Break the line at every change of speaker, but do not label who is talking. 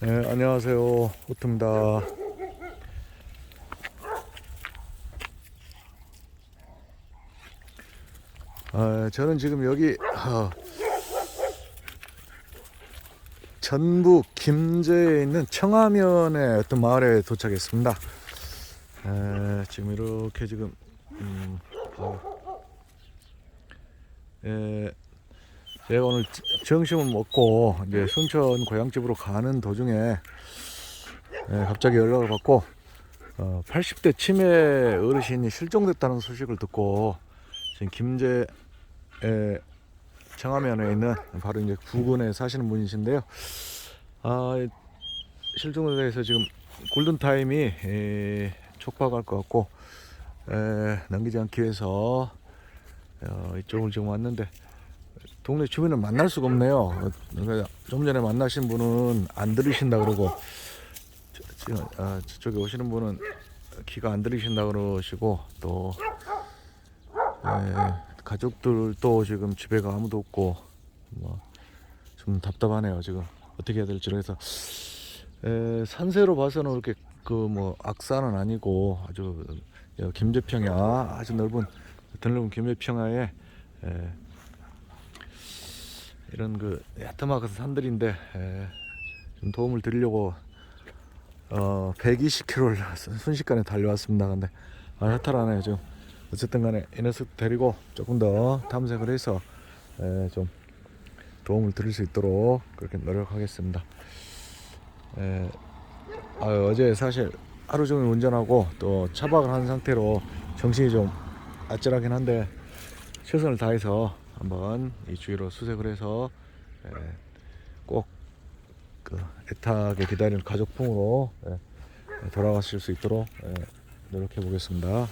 네, 안녕하세요. 호트입니다. 아, 저는 지금 여기 아, 전북 김제에 있는 청하면의 어떤 마을에 도착했습니다. 에, 지금 이렇게 지금 음, 아, 에, 제가 오늘 지- 점심을 먹고 이제 순천 고향집으로 가는 도중에 에, 갑자기 연락을 받고 어, 80대 치매 어르신이 실종됐다는 소식을 듣고 지금 김제에 청하면에 있는 바로 이제 부근에 사시는 분이신데요. 아, 이 실종에 대해서 지금 골든 타임이 에, 촉박할 것 같고 에, 남기지 않기 위해서 어, 이쪽을 지금 왔는데 동네 주민을 만날 수가 없네요. 어, 그러니까 좀 전에 만나신 분은 안 들으신다 그러고 아, 저쪽에 오시는 분은 귀가 안 들리신다 그러시고 또 에, 가족들도 지금 집에가 아무도 없고 뭐 좀 답답하네요 지금 어떻게 해야 될지 그래서 에, 산세로 봐서는 그렇게 그 뭐 악산은 아니고 아주 여 김제평야 아주 넓은 드넓은 김제평야에 에, 이런 그 야트막한 산들인데 에, 좀 도움을 드리려고 어 120km를 순식간에 달려왔습니다. 근데 아, 허탈하네요 지금. 어쨌든 간에 이 녀석 데리고 조금 더 탐색을 해서 에, 좀 도움을 드릴 수 있도록 그렇게 노력하겠습니다. 에, 아, 어제 사실 하루 종일 운전하고 또 차박을 한 상태로 정신이 좀 아찔하긴 한데 최선을 다해서 한번 이 주위로 수색을 해서 에, 꼭그 애타게 기다리는 가족풍으로 예, 돌아가실 수 있도록 예, 노력해 보겠습니다.